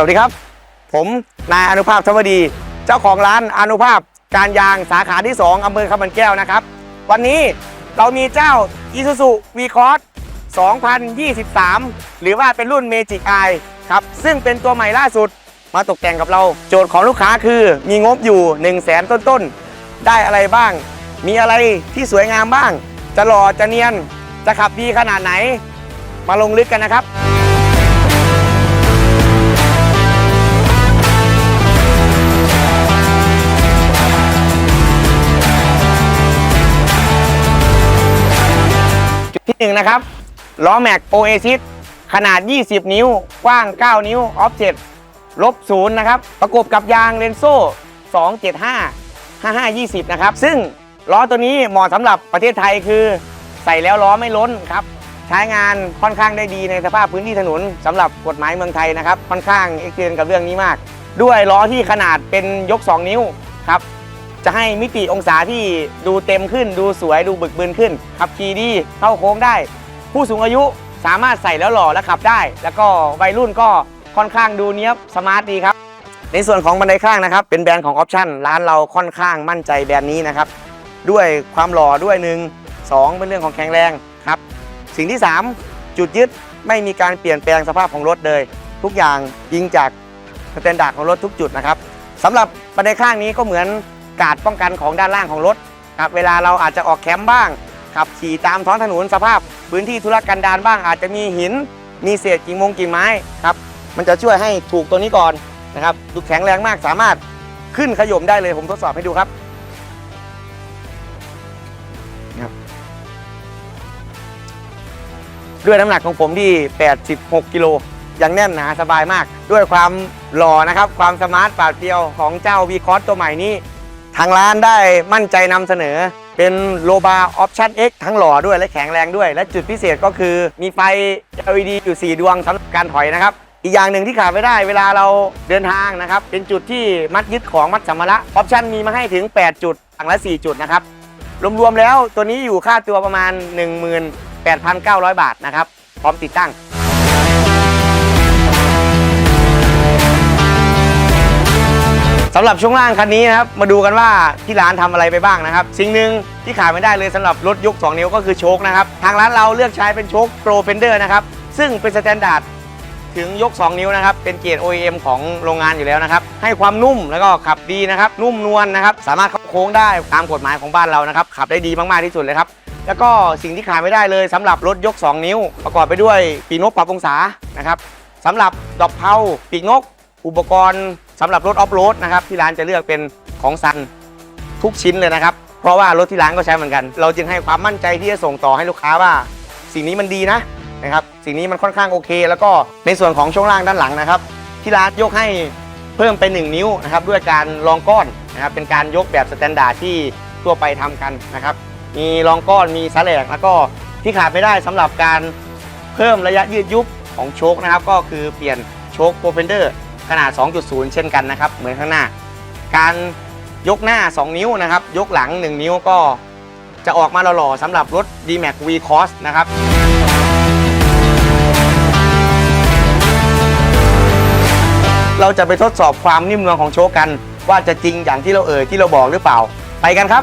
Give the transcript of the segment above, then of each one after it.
สวัสดีครับ ผมนายอนุภาพธรรมดี เจ้าของร้านอนุภาพการยางสาขาที่ 2อำเภอคำบันแก้วนะครับ วันนี้เรามีเจ้า Isuzu V-Cross 2023 หรือว่าเป็นรุ่น Magic Eye ครับ ซึ่งเป็นตัวใหม่ล่าสุดมาตกแต่งกับเรา โจทย์ของลูกค้าคือมีงบอยู่ 1 0 0 0 0แสนต้นๆ ได้อะไรบ้าง มีอะไรที่สวยงามบ้าง จะหล่อจะเนียนจะขับดีขนาดไหน มาลงลึกกันนะครับ ที่หนึ่งนะครับล้อแม็กโอเอซิสขนาด 20 นิ้ว กว้าง 9 นิ้ว ออฟเจ็ลบศูนย์นะครับ ประกบกับยางเลนโซ่ 275 5520 นะครับ ซึ่งล้อตัวนี้เหมาะสำหรับประเทศไทยคือใส่แล้วล้อไม่ล้นครับ ใช้งานค่อนข้างได้ดีในสภาพพื้นที่ถนนสำหรับกฎหมายเมืองไทยนะครับ ค่อนข้างเอ็กเซนกับเรื่องนี้มาก ด้วยล้อที่ขนาดเป็นยก 2 นิ้วครับ จะให้มิติองศาที่ดูเต็มขึ้น ดูสวยดูบึกบึนขึ้น ขับขี่ดีเข้าโค้งได้ ผู้สูงอายุสามารถใส่แล้วหล่อและขับได้ แล้วก็วัยรุ่นก็ค่อนข้างดูเนี้ยบสมาร์ทดีครับ ในส่วนของบันไดข้างนะครับ เป็นแบรนด์ของออปชั่นร้านเราค่อนข้างมั่นใจแบรนด์นี้นะครับ ด้วยความหล่อด้วยหนึ่งสองเป็นเรื่องของแข็งแรงครับ สิ่งที่ 3 จุดยึดไม่มีการเปลี่ยนแปลงสภาพของรถเลย ทุกอย่างยิงจากสแตนดาร์ดของรถทุกจุดนะครับสำหรับบันไดข้างนี้ก็เหมือน การดป้องกันของด้านล่างของรถครับเวลาเราอาจจะออกแคมป์บ้างขับขี่ตามท้องถนนสภาพ พื้นที่ธุรกันดารบ้าง อาจจะมีหิน มีเศษกิ่งมงกิ่งไม้ครับมันจะช่วยให้ถูกตัวนี้ก่อนนะครับดูแข็งแรงมากสามารถขึ้นขยมได้เลยผมทดสอบให้ดูครับด้วยน้ำหนักของผมที่ 86 กิโลยังแน่นหนาสบายมาก ด้วยความหล่อนะครับ ความสมาร์ทปราดเปรียวของเจ้า v c o s ตัวใหม่นี้ ทางร้านได้มั่นใจนำเสนอ เป็นโลบาออปชั่น X ทั้งหล่อด้วยและแข็งแรงด้วย และจุดพิเศษก็คือมีไฟ LED อยู่ 4 ดวงสำหรับการถอยนะครับ อีกอย่างหนึ่งที่ขาดไม่ได้เวลาเราเดินทางนะครับ เป็นจุดที่มัดยึดของมัดสัมภาระออปชั่นมีมาให้ถึง 8 จุดฝั่งละ 4 จุดนะครับรวมๆแล้วตัวนี้อยู่ค่าตัวประมาณ 18,900 บาทนะครับพร้อมติดตั้งำหรับช่วงล่างคันนี้นะครับมาดูกันว่าที่ร้านทำอะไรไปบ้างนะครับ สิ่งหนึ่งที่ขาดไม่ได้เลยสำหรับรถยก 2 นิ้วก็คือโชคนะครับ ทางร้านเราเลือกใช้เป็นโชคโปรเฟนเดอร์นะครับ ซึ่งเป็นสแตนดาร์ดถึงยก 2 นิ้วนะครับ เป็นเกรด OEM ของโรงงานอยู่แล้วนะครับ ให้ความนุ่มแล้วก็ขับดีนะครับ นุ่มนวลนะครับ สามารถเข้าโค้งได้ตามกฎหมายของบ้านเรานะครับ ขับได้ดีมากๆที่สุดเลยครับ แล้วก็สิ่งที่ขาดไม่ได้เลยสำหรับรถยก 2 นิ้ว ประกอบไปด้วยปีนกปรับองศานะครับสำหรับดอกเพาปีกนก อุปกรณ์สำหรับรถออฟโรดนะครับที่ร้านจะเลือกเป็นของซันทุกชิ้นเลยนะครับ เพราะว่ารถที่ร้านก็ใช้เหมือนกัน เราจึงให้ความมั่นใจที่จะส่งต่อให้ลูกค้าว่า สิ่งนี้มันดีนะนะครับสิ่งนี้มันค่อนข้างโอเค แล้วก็ในส่วนของช่วงล่างด้านหลังนะครับ ที่ร้านยกให้เพิ่มเป็น1นิ้วนะครับด้วยการรองก้อนนะครับเป็นการยกแบบสแตนดาร์ดที่ทั่วไปทำกันนะครับมีรองก้อนมีสาแหลกแล้วก็ที่ขาดไม่ได้สำหรับการเพิ่มระยะยืดยุบของโชคนะครับก็คือเปลี่ยนโชคโปรเฟนเดอร์ ขนาด 2.0 เช่นกันนะครับ เหมือนข้างหน้า การยกหน้า 2 นิ้วนะครับ ยกหลัง 1 นิ้วก็จะออกมาหล่อๆสำหรับรถ D-Max V Cross นะครับเราจะไปทดสอบความนิ่มนวลของโชคกัน ว่าจะจริงอย่างที่เราเอ่ยที่เราบอกหรือเปล่า ไปกันครับ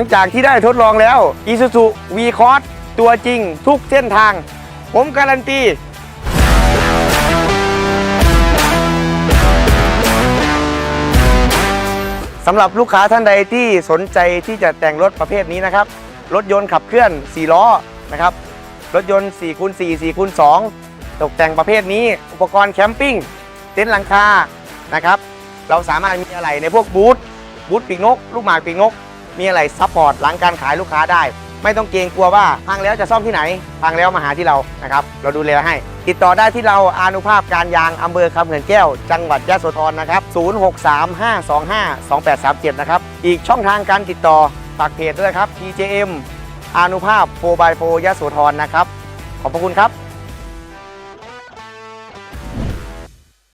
ลังจากที่ได้ทดลองแล้ว Isuzu V Cross ตัวจริงทุกเส้นทาง ผมการันตีสำหรับลูกค้าท่านใดที่สนใจที่จะแต่งรถประเภทนี้นะครับ รถยนต์ขับเคลื่อน 4 ล้อนะครับ รถยนต์4คูณ4 4คูณ2ตกแต่งประเภทนี้ อุปกรณ์แคมปิ้ง เต็นท์หลังคานะครับ เราสามารถมีอะไรในพวกบูธบูธปีกนก ลูกหมากปีกนก มีอะไรซัพพอร์ตหลังการขายลูกค้าได้ ไม่ต้องเกรงกลัวว่าพังแล้วจะซ่อมที่ไหน พังแล้วมาหาที่เรานะครับ เราดูแลให้ ติดต่อได้ที่เราอานุภาพการยางอำเภอคำเขื่อนแก้ว จังหวัดยะโสธรนะครับ 0635252837 นะครับ อีกช่องทางการติดต่อฝากเพจด้วยครับ TJM อานุภาพ 4x4 ยะโสธรนะครับ ขอบพระคุณครับ